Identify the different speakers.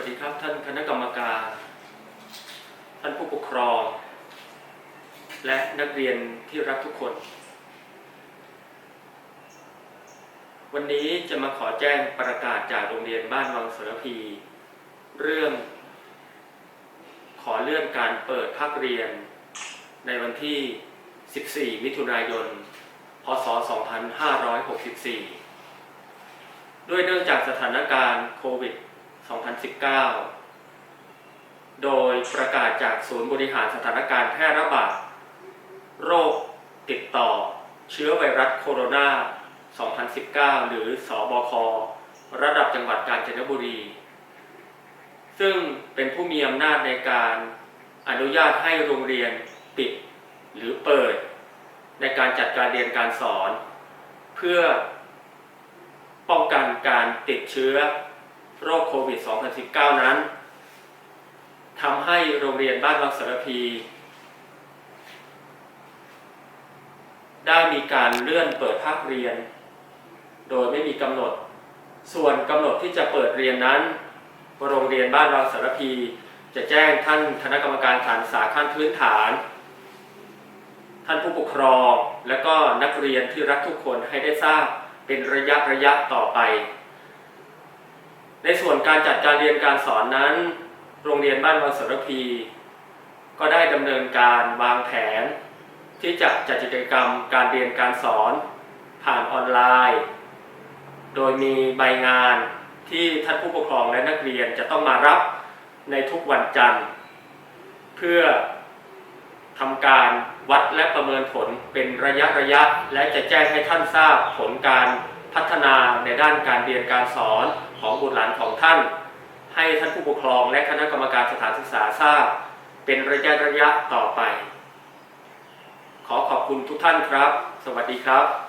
Speaker 1: วัสดีครับท่านคณะกรรมการ ท่านผู้ปกครอง และนักเรียนที่รักทุกคน วันนี้จะมาขอแจ้งประกาศจากโรงเรียนบ้านวังสรพี เรื่อง ขอเลื่อนการเปิดภาคเรียน ในวันที่ 14 มิถุนายน พศ 2564 ด้วยเนื่องจากสถานการณ์โควิด 2019 โดยประกาศจากศูนย์บริหารสถานการณ์แพร่ระบาด โรคติดต่อ เชื้อไวรัสโคโรนา 2019 หรือสอบค ระดับจังหวัดกาญจนบุรี ซึ่งเป็นผู้มีอำนาจในการอนุญาตให้โรงเรียนปิดหรือเปิด ในการจัดการเรียนการสอน เพื่อป้องกันการติดเชื้อ โรคโควิด 2019 นั้นทำให้โรงเรียนบ้านวังสารพี ได้มีการเลื่อนเปิดภาคเรียน โดยไม่มีกำหนด ส่วนกำหนดที่จะเปิดเรียนนั้น โรงเรียนบ้านวังสารพี จะแจ้งท่านคณะกรรมการฐานสาขั้นพื้นฐาน ท่านผู้ปกครองและก็นักเรียนที่รักทุกคนให้ได้ทราบเป็นระยะระยะต่อไป ในส่วนการจัดการเรียนการสอนนั้น โรงเรียนบ้านวังสรพี ก็ได้ดำเนินการวางแผน ที่จะจัดกิจกรรมการเรียนการสอน ผ่านออนไลน์ โดยมีใบงานที่ท่านผู้ปกครองและนักเรียนจะต้องมารับในทุกวันจันทร์ เพื่อทำการวัดและประเมินผลเป็นระยะระยะ และจะแจ้งให้ท่านทราบผลการพัฒนาในด้านการเรียนการสอน ของบุตรหลานของท่าน ให้ท่านผู้ปกครองและคณะกรรมการสถานศึกษาทราบ เป็นระยะระยะต่อไป ขอขอบคุณทุกท่านครับ สวัสดีครับ